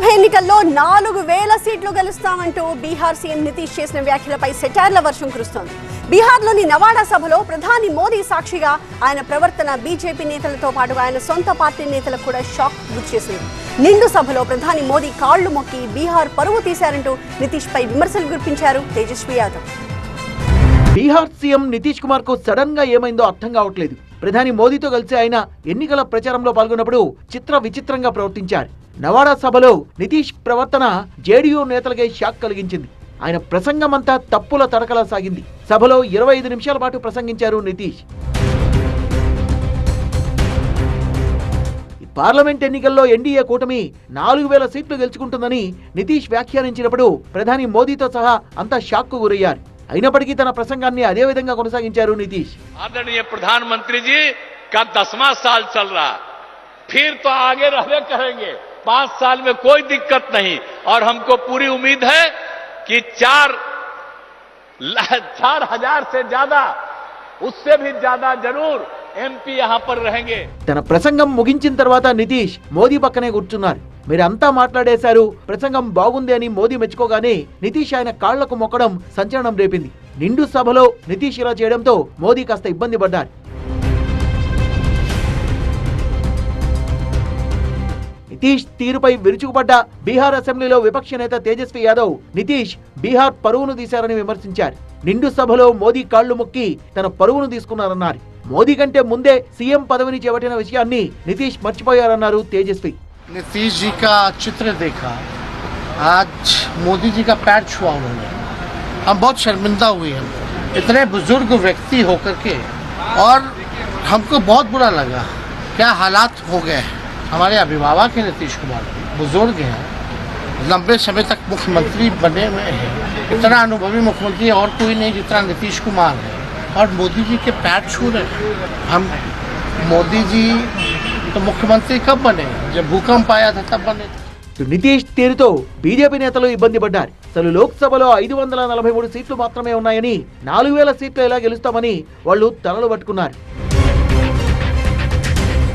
లోక్సభ ఎన్నికల్లో నాలుగు వేల సీట్లు గెలుస్తామంటూ బీహార్ సీఎం నితీష్ చేసిన వ్యాఖ్యలపై సెటార్ల వర్షం కురుస్తోంది. బీహార్లోని నవాడా సభలో ప్రధాని మోదీ సాక్షిగా ఆయన ప్రవర్తన బీజేపీ నేతలతో పాటు ఆయన సొంత పార్టీ నేతలకు కూడా షాక్ గురిచేసింది నిండు సభలో ప్రధాని మోదీ కాళ్ళు మొక్కి బీహార్ పరువు తీశారంటూ నితీష్ పై విమర్శలు గుర్పించారు తేజస్వి యాదవ్. బీహార్ సీఎం నితీష్ కుమార్కు సడన్గా ఏమైందో అర్థం కావట్లేదు. ప్రధాని మోదీతో కలిసి ఆయన ఎన్నికల ప్రచారంలో పాల్గొన్నప్పుడు చిత్ర విచిత్రంగా ప్రవర్తించారు. నవాడా సభలో నితీష్ ప్రవర్తన జేడీయూ నేతలకే షాక్ కలిగించింది ఆయన ప్రసంగమంతా తప్పుల తడకలా సాగింది సభలో ఇరవై ఐదు నిమిషాల పాటు ప్రసంగించారు నితీష్ ఈ పార్లమెంట్ ఎన్నికల్లో ఎన్డీఏ కూటమి నాలుగు వేల సీట్లు గెలుచుకుంటుందని నితీష్ వ్యాఖ్యానించినప్పుడు ప్రధాని మోదీతో సహా అంతా షాక్కు గురయ్యారు అయినప్పటికీ తన ప్రసంగాన్ని అదే విధంగా కొనసాగించారు నితీష్ आदरणीय प्रधानमंत्री जी का दसवां साल चल रहा फिर तो आगे रहने करेंगे पांच साल में कोई दिक्कत नहीं और हमको पूरी उम्मीद है कि चार ला- चार हजार से ज्यादा उससे भी ज्यादा जरूर एमपी यहां पर रहेंगे తన ప్రసంగం ముగించిన తర్వాత నితీష్ మోదీ పక్కనే కూర్చున్నారు మీరంతా మాట్లాడేశారు ప్రసంగం బాగుంది అని మోదీ మెచ్చుకోగానే నితీష్ ఆయన కాళ్లకు మొక్కడం సంచలనం రేపింది నిండు సభలో నితీష్ ఇలా చేయడంతో మోదీ కాస్త ఇబ్బంది పడ్డారు నితీష్ తీరుపై విరుచుకుపడ్డ బీహార్ అసెంబ్లీలో విపక్ష నేత తేజస్వి యాదవ్ నితీష్ బీహార్ పరువును తీశారని విమర్శించారు నిండు సభలో మోదీ కాళ్లు మొక్కి తన పరువును తీసుకున్నారన్నారు మోదీ కంటే ముందే సీఎం పదవిని చేపట్టిన విషయాన్ని నితీష్ మర్చిపోయారన్నారు తేజస్వి नीतीश जी का चित्र देखा आज मोदी जी का पैर छुआ उन्होंने हम बहुत शर्मिंदा हुए हैं इतने बुजुर्ग व्यक्ति होकर के और हमको बहुत बुरा लगा क्या हालात हो गए हैं हमारे अभिभावक हैं नीतीश कुमार बुजुर्ग हैं लंबे समय तक मुख्यमंत्री बने हुए हैं इतना अनुभवी मुख्यमंत्री और कोई नहीं जितना नीतीश कुमार है और मोदी जी के पैर छू रहे हैं हम मोदी जी तो मुख्यमंत्री कब बने जब भूकंप आया था तब बने थे ఇటు నితీష్ తీరుతో బీజేపీ నేతలు ఇబ్బంది పడ్డారు అసలు లోక్సభలో ఐదు వందల నలభై మూడు సీట్లు మాత్రమే ఉన్నాయని నాలుగు వేల సీట్లు ఎలా గెలుస్తామని వాళ్ళు తలలు పట్టుకున్నారు